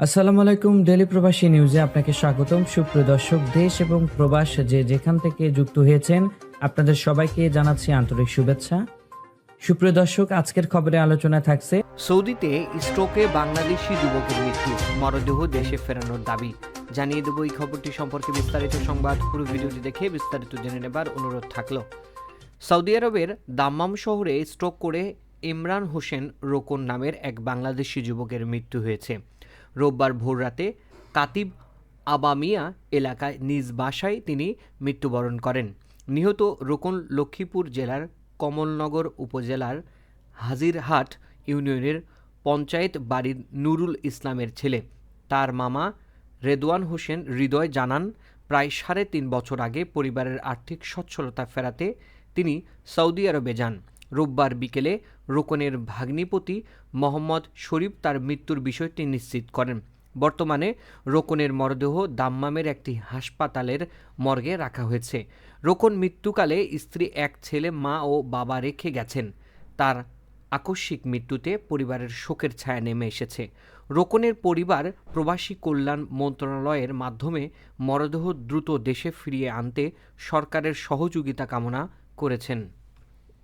আসসালামু আলাইকুম ডেলি প্রবাসী নিউজে আপনাকে স্বাগতম। সুপ্রিয় দর্শক, দেশ এবং প্রবাস যে যেখান থেকে যুক্ত হয়েছেন, আপনাদের সবাইকে জানাচ্ছি আন্তরিক শুভেচ্ছা। সুপ্রিয় দর্শক, আজকের খবরে আলোচনা থাকছে সৌদিতে স্ট্রোকে বাংলাদেশি যুবকের মৃত্যু, মরদেহ দেশে ফেরানোর দাবি। জানিয়ে দেবো এই খবরটি সম্পর্কে বিস্তারিত সংবাদ। পুরো ভিডিওটি দেখে বিস্তারিত জেনে নেবার অনুরোধ থাকল। সৌদি আরবের দাম্মাম শহরে স্ট্রোক করে ইমরান হোসেন রোকন নামের এক বাংলাদেশি যুবকের মৃত্যু হয়েছে। রোববার ভোররাতে কাতিব আবামিয়া এলাকায় নিজ বাসায় তিনি মৃত্যুবরণ করেন। নিহত রোকন লক্ষ্মীপুর জেলার কমলনগর উপজেলার হাজিরহাট ইউনিয়নের পঞ্চায়েত বাড়ির নুরুল ইসলামের ছেলে। তার মামা রেদওয়ান হোসেন হৃদয় জানান, প্রায় সাড়ে তিন বছর আগে পরিবারের আর্থিক সচ্ছলতা ফেরাতে তিনি সৌদি আরবে যান। রোববার বিকেলে রোকনের ভাগ্নিপতি মোহাম্মদ শরীফ তার মৃত্যুর বিষয়টি নিশ্চিত করেন। বর্তমানে রোকনের মরদেহ দাম্মামের একটি হাসপাতালের মর্গে রাখা হয়েছে। রোকন মৃত্যুকালে স্ত্রী, এক ছেলে, মা ও বাবা রেখে গেছেন। তার আকস্মিক মৃত্যুতে পরিবারের শোকের ছায়া নেমে এসেছে। রোকনের পরিবার প্রবাসী কল্যাণ মন্ত্রণালয়ের মাধ্যমে মরদেহ দ্রুত দেশে ফিরিয়ে আনতে সরকারের সহযোগিতা কামনা করেছেন।